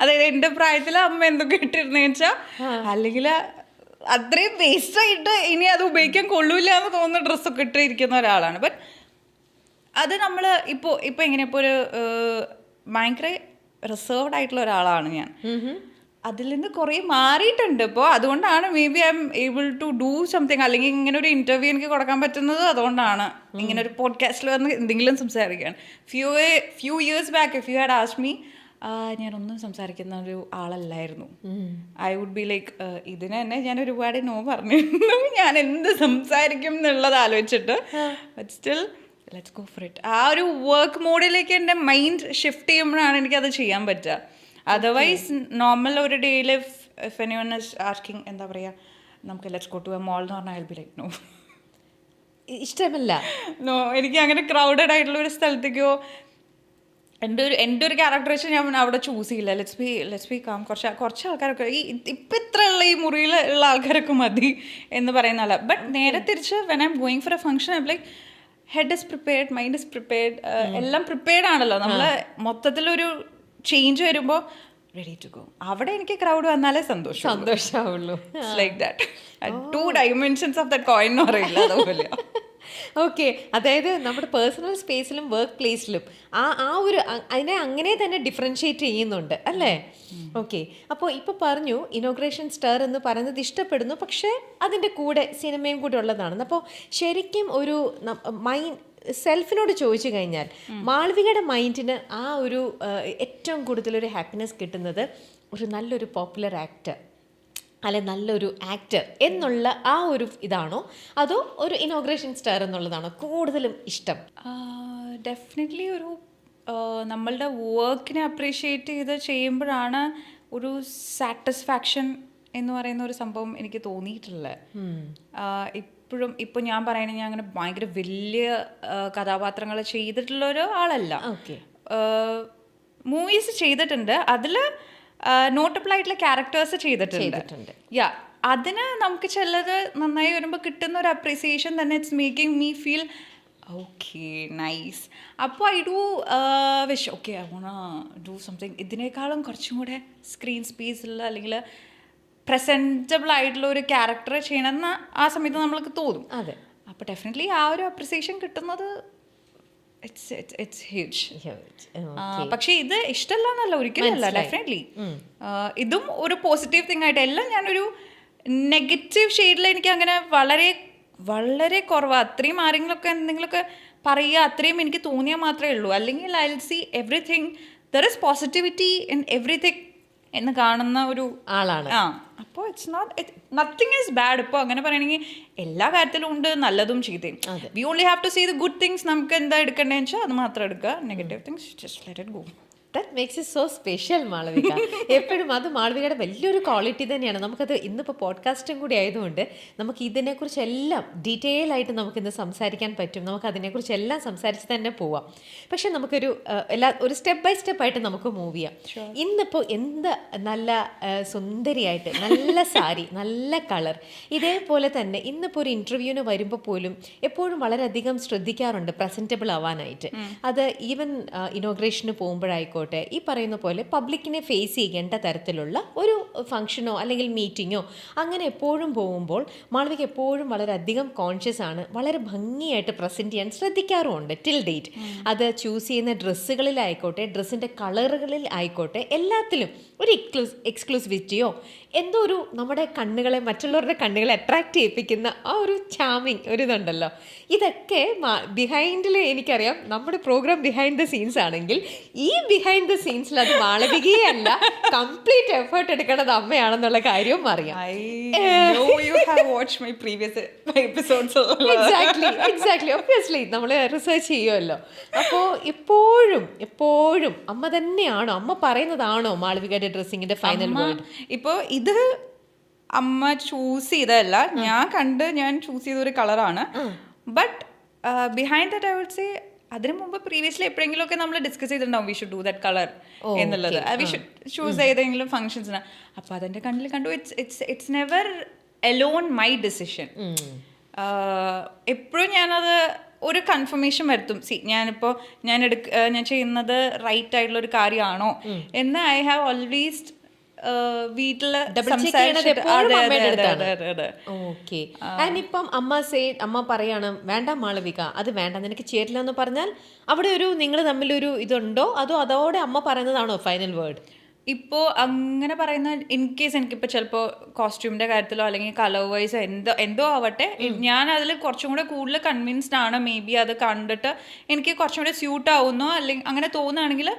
അതായത് എന്റെ പ്രായത്തിൽ അമ്മ എന്തൊക്കെ ഇട്ടിരുന്ന വെച്ചാ അല്ലെങ്കിൽ അത്രയും വേസ്റ്റ് ആയിട്ട് ഇനി അത് ഉപയോഗിക്കാൻ കൊള്ളൂല എന്ന് തോന്നുന്ന ഡ്രസ്സൊക്കെ ഇട്ടിരിക്കുന്ന ഒരാളാണ്. ബട്ട് അത് നമ്മൾ ഇപ്പോൾ ഇപ്പോൾ എങ്ങനെ ഇപ്പോൾ ഒരു ഭയങ്കര റിസർവ്ഡ് ആയിട്ടുള്ള ഒരാളാണ് ഞാൻ. അതിൽ നിന്ന് കുറേ മാറിയിട്ടുണ്ട് ഇപ്പോൾ അതുകൊണ്ടാണ് may be I'm able to do something അല്ലെങ്കിൽ ഇങ്ങനെ ഒരു ഇന്റർവ്യൂ എനിക്ക് കൊടുക്കാൻ പറ്റുന്നത് അതുകൊണ്ടാണ്. ഇങ്ങനെ ഒരു പോഡ്കാസ്റ്റിൽ വന്ന് എന്തെങ്കിലും സംസാരിക്കാൻ. Few few years back if you had as me ഞാനൊന്നും സംസാരിക്കുന്ന ഒരു ആളല്ലായിരുന്നു. ഐ വുഡ് ബി ലൈക്ക് ഇതിന് തന്നെ ഞാൻ ഒരുപാട് നോ പറഞ്ഞിരുന്നു. ഞാൻ എന്ത് സംസാരിക്കും എന്നുള്ളത് ആലോചിച്ചിട്ട്. But still let's go for it ആ ഒരു വർക്ക് മോഡിലേക്ക് എന്റെ മൈൻഡ് ഷിഫ്റ്റ് ചെയ്യുമ്പോഴാണ് എനിക്കത് ചെയ്യാൻ പറ്റുക. അതർവൈസ് നോർമൽ ഒരു ഡേയിൽ if anyone is asking എന്താ പറയുക നമുക്ക് let's go to a mall എന്ന് പറഞ്ഞാൽ ഐ ബി ലൈക്ക് നോ ഇഷ്ടമല്ല. നോ എനിക്ക് അങ്ങനെ ക്രൗഡഡ് ആയിട്ടുള്ള ഒരു സ്ഥലത്തേക്കോ എന്റെ ഒരു എന്റെ ഒരു ക്യാരക്ടറേഷൻ ഞാൻ അവിടെ ചൂസ് ചെയ്യില്ല. Let's be let's be calm കുറച്ച് കുറച്ച് ആൾക്കാരൊക്കെ ഈ ഇപ്പം ഇത്ര ഉള്ള ഈ മുറിയിൽ ഉള്ള ആൾക്കാരൊക്കെ മതി എന്ന് പറയുന്ന ആളാണ് ബട്ട് നേരെ തിരിച്ച് when I'm going for a function I like head is prepared mind is prepared എല്ലാം പ്രിപ്പയർഡ് ആണല്ലോ. നമ്മൾ മൊത്തത്തിലൊരു ചേഞ്ച് വരുമ്പോൾ റെഡി ടു ഗോ അവിടെ എനിക്ക് ക്രൗഡ് വന്നാലേ സന്തോഷം സന്തോഷമാവുള്ളൂ like that two dimensions of the coin എന്ന് പറയില്ല അതുപോലെ. ഓക്കെ അതായത് നമ്മുടെ പേഴ്സണൽ സ്പേസിലും വർക്ക് പ്ലേസിലും ആ ആ ഒരു അതിനെ അങ്ങനെ തന്നെ ഡിഫറൻഷിയേറ്റ് ചെയ്യുന്നുണ്ട് അല്ലേ? ഓക്കെ അപ്പോൾ ഇപ്പോൾ പറഞ്ഞു ഇനോഗ്രേഷൻ സ്റ്റാർ എന്ന് പറയുന്നത് ഇഷ്ടപ്പെടുന്നു പക്ഷേ അതിന്റെ കൂടെ സിനിമയും കൂടെ ഉള്ളതാണെന്ന്. അപ്പോൾ ശരിക്കും ഒരു മൈൻഡ് സെൽഫിനോട് ചോദിച്ചു കഴിഞ്ഞാൽ മാളവികയുടെ മൈൻഡിന് ആ ഒരു ഏറ്റവും കൂടുതൽ ഒരു ഹാപ്പിനെസ് കിട്ടുന്നത് ഒരു നല്ലൊരു പോപ്പുലർ ആക്ടർ അല്ലെ നല്ലൊരു ആക്ടർ എന്നുള്ള ആ ഒരു ഇതാണോ? അതോ ഒരു ഇനോഗ്രേഷൻ സ്റ്റാർ എന്നുള്ളതാണോ കൂടുതലും ഇഷ്ടം? ഡെഫിനറ്റ്ലി ഒരു നമ്മളുടെ വർക്കിനെ അപ്രീഷിയേറ്റ് ചെയ്ത് ചെയ്യുമ്പോഴാണ് ഒരു സാറ്റിസ്ഫാക്ഷൻ എന്ന് പറയുന്ന ഒരു സംഭവം എനിക്ക് തോന്നിയിട്ടുള്ളത്. ഇപ്പോഴും ഇപ്പോൾ ഞാൻ പറയണ ഞാൻ അങ്ങനെ ഭയങ്കര വലിയ കഥാപാത്രങ്ങൾ ചെയ്തിട്ടുള്ള ഒരു ആളല്ല. ഓക്കെ. മൂവീസ് ചെയ്തിട്ടുണ്ട്. അതിൽ നോട്ടബിൾ ആയിട്ടുള്ള ക്യാരക്ടേഴ്സ് ചെയ്തിട്ടുണ്ട്. യാ അതിന് നമുക്ക് ചിലത് നന്നായി വരുമ്പോൾ കിട്ടുന്ന ഒരു അപ്രീസിയേഷൻ തന്നെ it's making me feel okay nice അപ്പോൾ I do wish okay I wanna do something ഇതിനേക്കാളും കുറച്ചും കൂടെ സ്ക്രീൻ സ്പേസുള്ള അല്ലെങ്കിൽ പ്രസന്റബിൾ ആയിട്ടുള്ള ഒരു ക്യാരക്ടർ ചെയ്യണമെന്ന് ആ സമയത്ത് നമ്മൾക്ക് തോന്നും. അതെ. അപ്പോൾ ഡെഫിനറ്റ്ലി ആ ഒരു അപ്രിസിയേഷൻ കിട്ടുന്നത് ഇറ്റ്സ് ഇറ്റ്സ് ഹ്യൂജ് ആ, പക്ഷേ ഇത് ഇഷ്ടമല്ല എന്നല്ല ഒരിക്കലും അല്ല ഡെഫിനറ്റ്ലി ഇതും ഒരു പോസിറ്റീവ് തിങ് ആയിട്ട് എല്ലാം ഞാനൊരു നെഗറ്റീവ് ഷെയ്ഡിൽ എനിക്ക് അങ്ങനെ വളരെ വളരെ കുറവാണ് അത്രയും ആരെങ്കിലുമൊക്കെ എന്തെങ്കിലുമൊക്കെ പറയുക അത്രയും എനിക്ക് തോന്നിയാൽ മാത്രമേ ഉള്ളൂ. അല്ലെങ്കിൽ I see everything there is positivity in everything എന്ന് കാണുന്ന ഒരു ആളാണ്. ആ അപ്പോൾ it's not nothing is bad ഇപ്പോൾ അങ്ങനെ പറയണമെങ്കിൽ എല്ലാ കാര്യത്തിലും ഉണ്ട് നല്ലതും ചീത്തയും we only have to see the good things നമുക്ക് എന്താ എടുക്കേണ്ടതെന്ന് വെച്ചാൽ അത് മാത്രം എടുക്കുക. Negative things just let it go that makes it so special Malavika. എപ്പോഴും അത് മാളവികയുടെ വലിയൊരു ക്വാളിറ്റി തന്നെയാണ്. നമുക്കത് ഇന്നിപ്പോൾ പോഡ്കാസ്റ്റും കൂടി ആയതുകൊണ്ട് നമുക്ക് ഇതിനെക്കുറിച്ച് എല്ലാം ഡീറ്റെയിൽ ആയിട്ട് നമുക്കിന്ന് സംസാരിക്കാൻ പറ്റും. നമുക്ക് അതിനെക്കുറിച്ച് എല്ലാം സംസാരിച്ച് തന്നെ പോവാം. പക്ഷെ നമുക്കൊരു എല്ലാ ഒരു സ്റ്റെപ്പ് ബൈ സ്റ്റെപ്പ് ആയിട്ട് നമുക്ക് മൂവ് ചെയ്യാം. ഇന്നിപ്പോൾ എന്ത് നല്ല സുന്ദരിയായിട്ട് നല്ല സാരി നല്ല കളർ ഇതേപോലെ തന്നെ ഇന്നിപ്പോൾ ഒരു ഇന്റർവ്യൂവിന് വരുമ്പോൾ പോലും എപ്പോഴും വളരെയധികം ശ്രദ്ധിക്കാറുണ്ട് പ്രസന്റബിൾ ആവാനായിട്ട്. അത് ഈവൻ ഇനോഗ്രേഷന് പോകുമ്പോഴായിക്കോട്ടെ ഈ പറയുന്ന പോലെ പബ്ലിക്കിനെ ഫേസ് ചെയ്യേണ്ട തരത്തിലുള്ള ഒരു ഫംഗ്ഷനോ അല്ലെങ്കിൽ മീറ്റിങ്ങോ അങ്ങനെ എപ്പോഴും പോകുമ്പോൾ മാളവിക എപ്പോഴും വളരെയധികം കോൺഷ്യസ് ആണ്. വളരെ ഭംഗിയായിട്ട് പ്രസന്റ് ചെയ്യാൻ ശ്രദ്ധിക്കാറുമുണ്ട് ടിൽ ഡേറ്റ് അത് ചൂസ് ചെയ്യുന്ന ഡ്രസ്സുകളിലായിക്കോട്ടെ ഡ്രസ്സിന്റെ കളറുകളിൽ ആയിക്കോട്ടെ എല്ലാത്തിലും ഒരു എക്സ്ക്ലൂസ് എക്സ്ക്ലൂസിവിറ്റിയോ എന്തോ ഒരു നമ്മുടെ കണ്ണുകളെ മറ്റുള്ളവരുടെ കണ്ണുകളെ അട്രാക്റ്റ് ചെയ്യിപ്പിക്കുന്ന ആ ഒരു ചാമിങ് ഒരു ഇതുണ്ടല്ലോ. ഇതൊക്കെ ബിഹൈൻഡിൽ എനിക്കറിയാം. നമ്മുടെ പ്രോഗ്രാം ബിഹൈൻഡ് ദ സീൻസ് ആണെങ്കിൽ ഈ ബിഹൈൻഡ് ദ സീൻസിൽ അത് മാളവികയല്ല കംപ്ലീറ്റ് എഫേർട്ട് എടുക്കേണ്ടത് അമ്മയാണെന്നുള്ള കാര്യവും അറിയാം. I know you have watched my previous episodes. Exactly exactly obviously നമ്മൾ റിസർച്ച് ചെയ്യുമല്ലോ അപ്പോൾ എപ്പോഴും എപ്പോഴും അമ്മ തന്നെയാണോ? അമ്മ പറയുന്നതാണോ മാളവികയുടെ ഡ്രസ്സിങ്ങിന്റെ ഫൈനൽ ഇപ്പോൾ ഇപ്പൊ ഇത് അമ്മ ചൂസ് ചെയ്തതല്ല. ഞാൻ കണ്ട് ഞാൻ ചൂസ് ചെയ്ത ഒരു കളറാണ് but behind that I would say അതിനു മുമ്പ് പ്രീവിയസ്ലി എപ്പോഴെങ്കിലും ഒക്കെ നമ്മൾ ഡിസ്കസ് ചെയ്തിട്ടുണ്ടാവും we should do that colour എന്നുള്ളത്. വി ഷുഡ് ചൂസ് ഏതെങ്കിലും ഫംഗ്ഷൻസിന് അപ്പൊ അതെന്റെ കണ്ണിൽ കണ്ടു. It's it's it's never alone my decision എപ്പോഴും ഞാനത് ഒരു കൺഫർമേഷൻ വരുത്തും. സി ഞാനിപ്പോൾ ഞാൻ എടുക്ക ഞാൻ ചെയ്യുന്നത് റൈറ്റ് ആയിട്ടുള്ള ഒരു കാര്യമാണോ എന്ന് ഐ ഹാവ് ഓൾവേസ് വീട്ടിൽ. ഓക്കെ ആൻഡ് ഇപ്പം അമ്മ സേ അമ്മ പറയാണ് വേണ്ട മാളവിക അത് വേണ്ട നിനക്ക് ചേരില്ല എന്ന് പറഞ്ഞാൽ അവിടെ ഒരു നിങ്ങൾ തമ്മിൽ ഒരു ഇതുണ്ടോ? അതോ അതോടെ അമ്മ പറയുന്നതാണോ ഫൈനൽ വേർഡ് ഇപ്പോൾ അങ്ങനെ പറയുന്ന ഇൻ കേസ് എനിക്കിപ്പോൾ ചിലപ്പോൾ കോസ്റ്റ്യൂമിന്റെ കാര്യത്തിലോ അല്ലെങ്കിൽ കളർ വൈസ് എന്തോ എന്തോ ആവട്ടെ. ഞാൻ അതിൽ കുറച്ചും കൂടെ കൂടുതൽ കൺവിൻസ്ഡ് ആണ്. മേ ബി അത് കണ്ടിട്ട് എനിക്ക് കുറച്ചും കൂടെ സ്യൂട്ട് ആവുന്നോ അല്ലെങ്കിൽ അങ്ങനെ തോന്നുകയാണെങ്കിൽ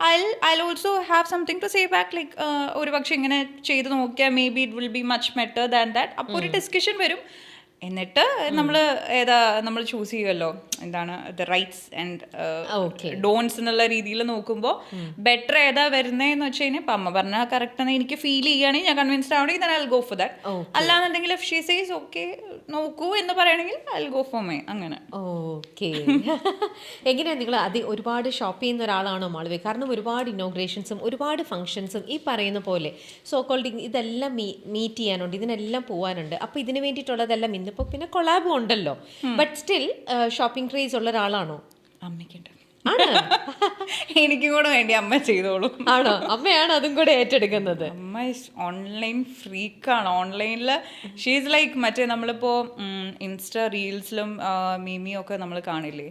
I I also have something to say back like ഒരു പക്ഷെ ഇങ്ങനെ ചെയ്ത് നോക്കിയാൽ maybe it will be much better than that അപ്പോൾ ഒരു ഡിസ്കഷൻ വരും. എന്നിട്ട് നമ്മൾ ഏതാ നമ്മൾ ചൂസ് ചെയ്യുമല്ലോ എന്താണ്? ദ റൈറ്റ്സ് ആൻഡ് ഡോൺസ് എന്നുള്ള രീതിയിൽ നോക്കുമ്പോൾ ബെറ്റർ ഏതാ വരുന്നതെന്ന് വെച്ച് കഴിഞ്ഞാൽ ഇപ്പം അമ്മ പറഞ്ഞാൽ കറക്റ്റ് എന്ന് എനിക്ക് ഫീൽ ചെയ്യുകയാണെങ്കിൽ ഞാൻ കൺവിൻസ്ഡ് ആവണമെങ്കിൽ ഞാൻ I'll ഗോ ഫോർ ദാറ്റ് അല്ലാന്നുണ്ടെങ്കിൽ she says ഓക്കെ നോക്കൂ എന്ന് പറയണെങ്കിൽ I'll ഗോ ഫോർ മൈ അങ്ങനെ. ഓക്കെ എങ്ങനെയാണ് നിങ്ങൾ അത് ഒരുപാട് ഷോപ്പ് ചെയ്യുന്ന ഒരാളാണോ മാളവി? കാരണം ഒരുപാട് ഇനോഗ്രേഷൻസും ഒരുപാട് ഫംഗ്ഷൻസും ഈ പറയുന്ന പോലെ സോ കോൾഡ് ഇതെല്ലാം മീറ്റ് ചെയ്യാനുണ്ട് ഇതിനെല്ലാം പോകാനുണ്ട് അപ്പോൾ ഇതിന് വേണ്ടിയിട്ടുള്ളതെല്ലാം ഇന്നിപ്പോൾ പിന്നെ കൊളാബും ഉണ്ടല്ലോ. ബട്ട് സ്റ്റിൽ ഷോപ്പിംഗ് ക്രേസ് ഉള്ള ഒരാളാണോ? അമ്മയ്ക്കുണ്ട്. എനിക്കും കൂടെ വേണ്ടി അമ്മ ചെയ്തോളൂ. ആണോ? അമ്മയാണ് അതും കൂടെ ഏറ്റെടുക്കുന്നത്. അമ്മ ഓൺലൈൻ ഫ്രീക്കാണ് ഓൺലൈനിൽ ഷീസ് ലൈക്ക് മറ്റേ നമ്മളിപ്പോൾ ഇൻസ്റ്റ റീൽസിലും മീമിയും ഒക്കെ നമ്മൾ കാണില്ലേ?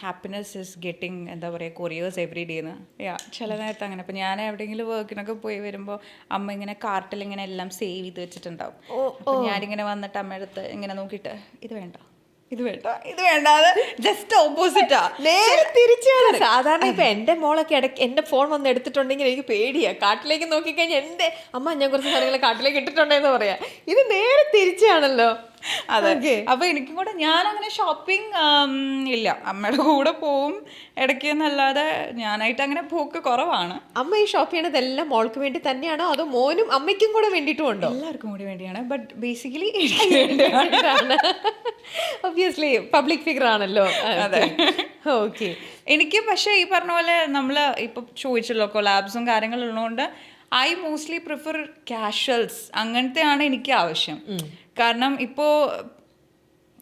ഹാപ്പിനെസ് ഇസ് ഗെറ്റിംഗ് എന്താ പറയുക കൊറിയേഴ്സ് എവറി ഡേ എന്ന് യാ ചില നേരത്ത് അങ്ങനെ. അപ്പം ഞാൻ എവിടെയെങ്കിലും വർക്കിനൊക്കെ പോയി വരുമ്പോൾ അമ്മ ഇങ്ങനെ കാർട്ടിൽ ഇങ്ങനെ എല്ലാം സേവ് ചെയ്ത് വെച്ചിട്ടുണ്ടാവും. അപ്പോൾ ഞാനിങ്ങനെ വന്നിട്ട് അമ്മ എടുത്ത് ഇങ്ങനെ നോക്കിയിട്ട് ഇത് വേണ്ട ഇത് വേണ്ട ഇത് വേണ്ട. ജസ്റ്റ് ഓപ്പോസിറ്റാ നേരെ തിരിച്ചാണ് സാധാരണ ഇപ്പൊ എന്റെ മോളൊക്കെ ഇടയ്ക്ക് എന്റെ ഫോൺ വന്ന് എടുത്തിട്ടുണ്ടെങ്കിൽ എനിക്ക് പേടിയാ. കാട്ടിലേക്ക് നോക്കിക്കഴിഞ്ഞാൽ എന്റെ അമ്മ ഞാൻ കുറച്ച് സാധനങ്ങൾ കാട്ടിലേക്ക് ഇട്ടിട്ടുണ്ടെന്ന് പറയാ. ഇത് നേരെ തിരിച്ചാണല്ലോ അതെ. അപ്പൊ എനിക്കും കൂടെ ഞാൻ അങ്ങനെ ഷോപ്പിംഗ് ഇല്ല. അമ്മയുടെ കൂടെ പോവും. ഇടയ്ക്ക് എന്നല്ലാതെ ഞാനായിട്ട് അങ്ങനെ പോക്ക് കുറവാണ്. അമ്മ ഈ ഷോപ്പ് ചെയ്യണതെല്ലാം മോൾക്ക് വേണ്ടി തന്നെയാണോ? അതോ മോനും അമ്മയ്ക്കും കൂടെ വേണ്ടിയിട്ടും ഉണ്ടോ? എല്ലാവർക്കും കൂടി വേണ്ടിയാണ്. But basically obviously public figure ആണല്ലോ. അതെ. ഓക്കെ എനിക്ക് പക്ഷേ ഈ പറഞ്ഞ പോലെ നമ്മൾ ഇപ്പൊ ചോദിച്ചല്ലോ കൊലാബ്സും കാര്യങ്ങളും ഉള്ളതുകൊണ്ട് ഐ മോസ്റ്റ്ലി പ്രിഫർ കാഷ്വൽസ് അങ്ങനത്തെയാണ് എനിക്ക് ആവശ്യം. കാരണം ഇപ്പോൾ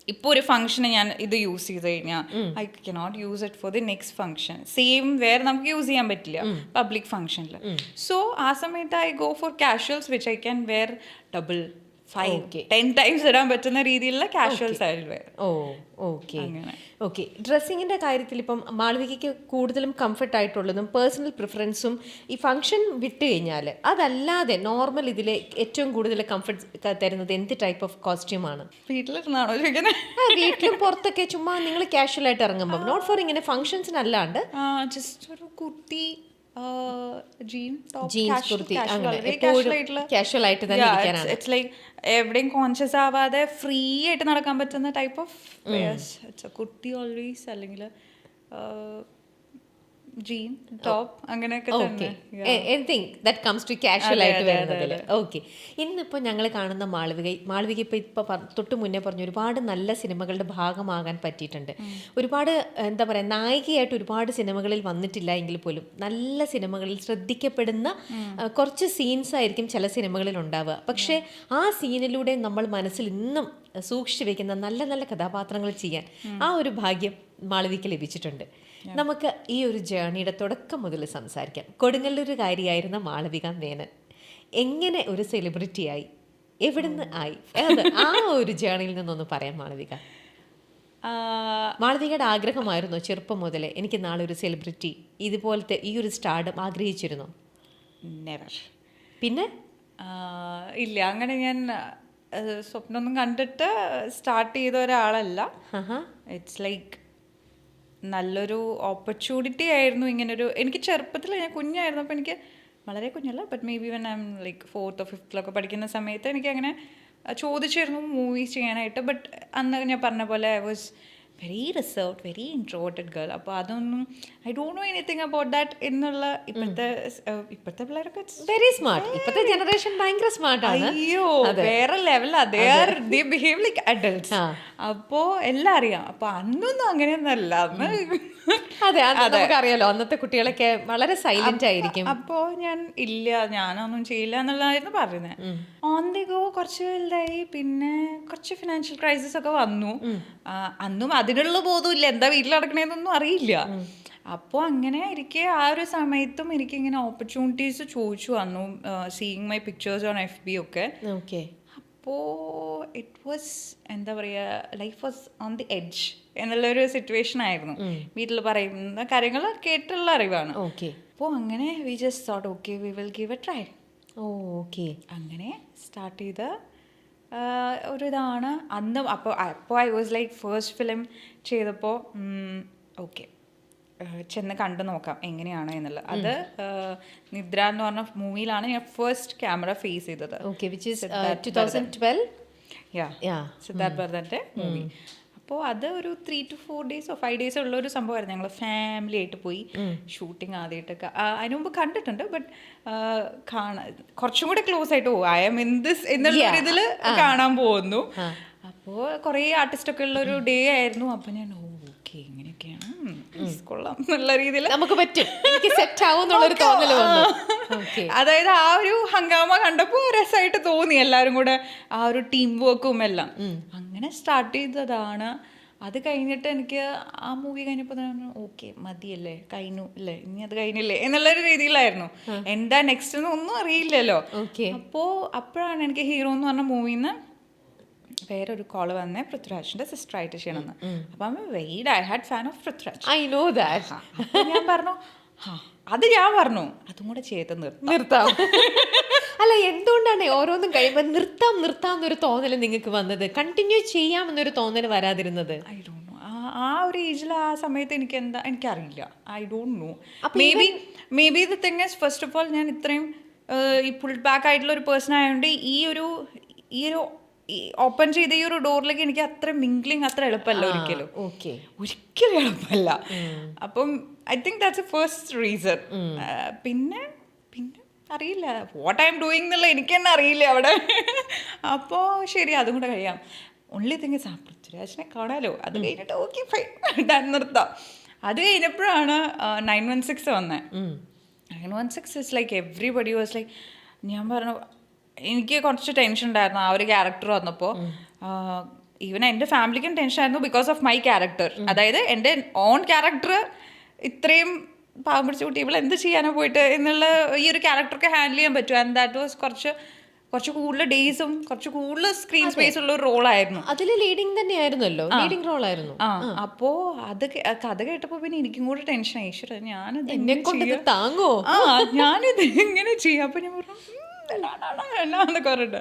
ഇപ്പോൾ ഒരു ഫംഗ്ഷന് ഞാൻ ഇത് യൂസ് ചെയ്ത് കഴിഞ്ഞാൽ I cannot use it for the next function same വേറെ നമുക്ക് യൂസ് ചെയ്യാൻ പറ്റില്ല പബ്ലിക് ഫംഗ്ഷനിൽ സോ ആ സമയത്ത് I go for casuals which I can wear double five ten times ഇടാൻ പറ്റുന്ന രീതിയിലുള്ള casual style wear oh okay. Okay ഡ്രസ്സിങ്ങിന്റെ കാര്യത്തിൽ ഇപ്പം മാളവികയ്ക്ക് കൂടുതലും കംഫർട്ട് ആയിട്ടുള്ളതും പേഴ്സണൽ പ്രിഫറൻസും ഈ ഫംഗ്ഷൻ വിട്ട് കഴിഞ്ഞാൽ അതല്ലാതെ നോർമൽ ഇതിൽ ഏറ്റവും കൂടുതൽ കംഫർട്ട് തരുന്നത് എന്ത് ടൈപ്പ് ഓഫ് കോസ്റ്റ്യൂമാണ് വീട്ടിലിരുന്നാണോ വീട്ടിലും പുറത്തൊക്കെ ചുമ്മാ നിങ്ങൾ കാഷ്വൽ ആയിട്ട് ഇറങ്ങുമ്പോൾ നോട്ട് ഫോർ ഇങ്ങനെ ഫംഗ്ഷൻസിനല്ലാണ്ട് ജസ്റ്റ് ഒരു കുർത്തി ജീൻ ജീൻസ് കുർത്തി അങ്ങനെ എപ്പോഴും കാഷ്വൽ ആയിട്ട് തന്നെ ഇരിക്കാനാണ്. ഇറ്റ്സ് ലൈക്ക് എവിടെയും കോൺഷ്യസ് ആവാതെ ഫ്രീ ആയിട്ട് നടക്കാൻ പറ്റുന്ന ടൈപ്പ് ഓഫ് കുട്ടി കുർത്തി ഓൾവേസ് അല്ലെങ്കിൽ ജീൻ ടോപ്പ് അങ്ങനെയൊക്കെ okay anything that comes to casual ആയിട്ട് വരുന്നതിൽ ഓക്കെ ഇന്നിപ്പോൾ ഞങ്ങൾ കാണുന്ന മാളവിക മാളവിക ഇപ്പോൾ ഇപ്പോൾ തൊട്ട് മുന്നേ പറഞ്ഞു ഒരുപാട് നല്ല സിനിമകളുടെ ഭാഗമാകാൻ പറ്റിയിട്ടുണ്ട്. ഒരുപാട് എന്താ പറയുക നായികയായിട്ട് ഒരുപാട് സിനിമകളിൽ വന്നിട്ടില്ല എങ്കിൽ പോലും നല്ല സിനിമകളിൽ ശ്രദ്ധിക്കപ്പെടുന്ന കുറച്ച് സീൻസ് ആയിരിക്കും ചില സിനിമകളിൽ ഉണ്ടാവുക. പക്ഷേ ആ സീനിലൂടെ നമ്മൾ മനസ്സിൽ ഇന്നും സൂക്ഷിച്ചു വെക്കുന്ന നല്ല നല്ല കഥാപാത്രങ്ങൾ ചെയ്യാൻ ആ ഒരു ഭാഗ്യം മാളവിക്ക് ലഭിച്ചിട്ടുണ്ട്. നമുക്ക് ഈ ഒരു ജേണിയുടെ തുടക്കം മുതൽ സംസാരിക്കാം. കൊടുങ്ങല്ലൂരുകാരിയായിരുന്ന മാളവിക മേനൻ. എങ്ങനെ ഒരു സെലിബ്രിറ്റി ആയി? എവിടുന്ന് ആയി? ആ ഒരു ജേണിയിൽ നിന്നൊന്ന് പറയാം മാളവിക. മാളവികയുടെ ആഗ്രഹമായിരുന്നു ചെറുപ്പം മുതലേ? എനിക്ക് നാളെ ഒരു സെലിബ്രിറ്റി ഇതുപോലത്തെ ഈ ഒരു സ്റ്റാർഡം ആഗ്രഹിച്ചിരുന്നു? നെവർ പിന്നെ? ഇല്ല. അങ്ങനെ ഞാൻ സ്വപ്നമൊന്നും കണ്ടിട്ട് സ്റ്റാർട്ട് ചെയ്ത ഒരാളല്ല. ഇറ്റ്സ് ലൈക്ക് നല്ലൊരു ഓപ്പർച്യൂണിറ്റി ആയിരുന്നു ഇങ്ങനൊരു എനിക്ക് ചെറുപ്പത്തിൽ ഞാൻ കുഞ്ഞായിരുന്നു അപ്പോൾ എനിക്ക് വളരെ കുഞ്ഞല്ല but maybe when I am like ഫോർത്തോ ഫിഫ്ത്തിലൊക്കെ പഠിക്കുന്ന സമയത്ത് എനിക്ക് അങ്ങനെ ചോദിച്ചിരുന്നു മൂവീസ് ചെയ്യാനായിട്ട് ബട്ട് അന്ന് ഞാൻ പറഞ്ഞ പോലെ I was very reserved very introverted girl അപ്പോൾ അതൊന്നും I don't know anything about that എന്നുള്ള ഇപ്പോഴത്തെ ഇപ്പോഴത്തെ പിള്ളേരൊക്കെ വെരി സ്മാർട്ട് ഇപ്പോഴത്തെ ജനറേഷൻ ഭയങ്കര സ്മാർട്ട് അയ്യോ വേറെ ലെവലാ they are they behave like adult അപ്പോൾ അപ്പോ എല്ലാം അറിയാം. അപ്പോൾ അന്നൊന്നും അങ്ങനെയൊന്നല്ല. അന്ന് അതെ നമുക്ക് അറിയാലോ അന്നത്തെ കുട്ടികളൊക്കെ വളരെ സൈലന്റ് ആയിരിക്കും. അപ്പോ ഞാൻ ഇല്ല ഞാനൊന്നും ചെയ്യില്ല എന്നുള്ളതായിരുന്നു പറയുന്നത് ഓൺ ദി ഗോ കുറച്ച് വലുതായി പിന്നെ കുറച്ച് ഫിനാൻഷ്യൽ ക്രൈസിസ് ഒക്കെ വന്നു. അന്നും അന്നും അതിനുള്ള ബോധമില്ല എന്താ വീട്ടിൽ നടക്കണേന്നൊന്നും അറിയില്ല. അപ്പോൾ അങ്ങനെ എനിക്ക് ആ ഒരു സമയത്തും എനിക്കിങ്ങനെ ഓപ്പർച്യൂണിറ്റീസ് ചോദിച്ചു വന്നു. Seeing my pictures on F B ഒക്കെ. ഓക്കെ. അപ്പോൾ ഇറ്റ് വാസ് എന്താ പറയുക life was on the edge എന്നുള്ളൊരു സിറ്റുവേഷൻ ആയിരുന്നു. വീട്ടിൽ പറയുന്ന കാര്യങ്ങൾ കേട്ടുള്ള അറിവാണ്. ഓക്കെ. അപ്പോൾ അങ്ങനെ we just thought okay we will give a try oh okay. അങ്ങനെ സ്റ്റാർട്ട് ചെയ്ത ഒരു ഇതാണ് അന്ന് അപ്പോൾ അപ്പോൾ I was like first film ചെയ്തപ്പോൾ ഓക്കെ ചെന്ന് കണ്ടു നോക്കാം എങ്ങനെയാണ് എന്നുള്ളത്. അത് നിദ്ര എന്ന് പറഞ്ഞ മൂവിയിലാണ് ഞാൻ ഫസ്റ്റ് ക്യാമറ ഫേസ് ചെയ്തത്. Okay which is Siddharth two thousand twelve yeah yeah Siddharth ഭരതന്റെ movie അപ്പോൾ അത് ഒരു ത്രീ ടു ഫോർ ഡേയ്സോ ഫൈവ് ഡേയ്സോ ഉള്ള ഒരു സംഭവമായിരുന്നു. ഞങ്ങൾ ഫാമിലി ആയിട്ട് പോയി ഷൂട്ടിംഗ് ആദ്യമായിട്ടൊക്കെ. അതിനു മുമ്പ് കണ്ടിട്ടുണ്ട് ബട്ട് കാണാൻ കുറച്ചും കൂടെ ക്ലോസ് ആയിട്ട് പോകും ഐ എം ഇൻ ദിസ് എന്നുള്ള ഇതിൽ കാണാൻ പോകുന്നു. അപ്പോൾ കുറേ ആർട്ടിസ്റ്റൊക്കെ ഉള്ള ഒരു ഡേ ആയിരുന്നു. അപ്പം ഞാൻ ഓക്കെ ഇങ്ങനെയൊക്കെയാണ്. കൊള്ളാം എന്നുള്ള രീതിയിൽ നമുക്ക് പറ്റും. എനിക്ക് സെറ്റ് ആവും എന്നുള്ളൊരു തോന്നൽ വന്നു. അതായത് ആ ഒരു ഹംഗാമ കണ്ടപ്പോൾ രസമായിട്ട് തോന്നി എല്ലാവരും കൂടെ ആ ഒരു ടീം വർക്കും എല്ലാം. അങ്ങനെ സ്റ്റാർട്ട് ചെയ്തതാണ്. അത് കഴിഞ്ഞിട്ട് എനിക്ക് ആ മൂവി കഴിഞ്ഞപ്പോൾ ഓക്കെ മതിയല്ലേ കഴിഞ്ഞു അല്ലേ ഇനി അത് കഴിഞ്ഞില്ലേ? എന്നുള്ളൊരു രീതിയിലായിരുന്നു. എന്താ നെക്സ്റ്റ് എന്ന് ഒന്നും അറിയില്ലല്ലോ. അപ്പോൾ അപ്പോഴാണ് എനിക്ക് ഹീറോ എന്ന് പറഞ്ഞ മൂവിയിൽ നിന്ന് വേറൊരു കോൾ വന്നേ പൃഥ്വിരാജിന്റെ സിസ്റ്റർ ആയിട്ട് ചെയ്യണമെന്ന്. അപ്പം വെയിഡ് I had fan of Prithviraj. I know that ഞാൻ പറഞ്ഞു "ഹാ, അത് ഞാൻ പറഞ്ഞു അതും കൂടെ ചെയ്ത് നിർത്താം നിർത്താം. അല്ല എന്തുകൊണ്ടാണ് ഓരോന്നും കഴിയുമ്പോൾ നിർത്താം നിർത്താം എന്നൊരു തോന്നൽ നിങ്ങൾക്ക് വന്നത്? കണ്ടിന്യൂ ചെയ്യാം എന്നൊരു തോന്നൽ വരാതിരുന്നത്? ഐ ഡോണ്ട് നോ ആ ഒരു ഏജിൽ ആ സമയത്ത് എനിക്ക് എന്താ എനിക്കറിയില്ല. I don't know maybe maybe the thing is first of all ഞാൻ ഇത്രയും ഈ പുൾ ബാക്ക് ആയിട്ടുള്ള ഒരു പേഴ്സൺ ആയതുകൊണ്ട് ഈ ഒരു ഈ ഒരു ഓപ്പൺ ചെയ്ത ഈ ഒരു ഡോറിലേക്ക് എനിക്ക് അത്ര മിംഗ്ലിങ് അത്ര എളുപ്പമല്ല ഒരിക്കലും. ഓക്കെ ഒരിക്കലും എളുപ്പമല്ല അപ്പം I think that's a first reason പിന്നെ പിന്നെ അറിയില്ല. വാട്ട് ഐ എം ഡൂയിങ് എന്നുള്ള എനിക്ക് തന്നെ അറിയില്ല അവിടെ. അപ്പോൾ ശരി അതും കൂടെ കഴിയാം. ഉള്ളി തിങ്ങി ആ പൃഥ്വിരാജിനെ കാണാലോ. അത് കഴിഞ്ഞിട്ട് ഓക്കെ ഫൈൻ ഡാൻ നിർത്താം. അത് കഴിഞ്ഞപ്പോഴാണ് നയൻ വൺ സിക്സ് വന്നത് nine one six is like everybody was like ഞാൻ പറഞ്ഞു എനിക്ക് കുറച്ച് ടെൻഷൻ ഉണ്ടായിരുന്നു ആ ഒരു ക്യാരക്ടർ വന്നപ്പോൾ ഈവൻ എന്റെ ഫാമിലിക്കും ടെൻഷൻ ആയിരുന്നു ബിക്കോസ് ഓഫ് മൈ ക്യാരക്ടർ അതായത് എന്റെ ഓൺ ക്യാരക്ടർ ഇത്രയും പാവം പിടിച്ച കുട്ടി ഇവൾ എന്ത് ചെയ്യാനോ പോയിട്ട് എന്നുള്ള ഈ ഒരു ക്യാരക്ടറൊക്കെ ഹാൻഡിൽ ചെയ്യാൻ പറ്റും ആൻഡ് ദാറ്റ് വാസ് കുറച്ച് കുറച്ച് കൂടുതൽ ഡേയ്സും കുറച്ച് കൂടുതൽ സ്ക്രീൻ സ്പേസ് ഉള്ള ഒരു റോളായിരുന്നു അതിൽ ലീഡിങ് തന്നെയായിരുന്നല്ലോ. ലീഡിങ് റോൾ ആയിരുന്നു. ആ. അപ്പോ അത് കഥ കേട്ടപ്പോ പിന്നെ എനിക്കും കൂടെ ടെൻഷൻ ഈശ്വര ഞാനത് എന്നെ കൊണ്ട് താങ്ങോ? ആ ഞാനിത് എങ്ങനെ ചെയ്യാം? അപ്പൊ ഞാൻ പറഞ്ഞു എന്നൊക്കെ പറഞ്ഞിട്ട്.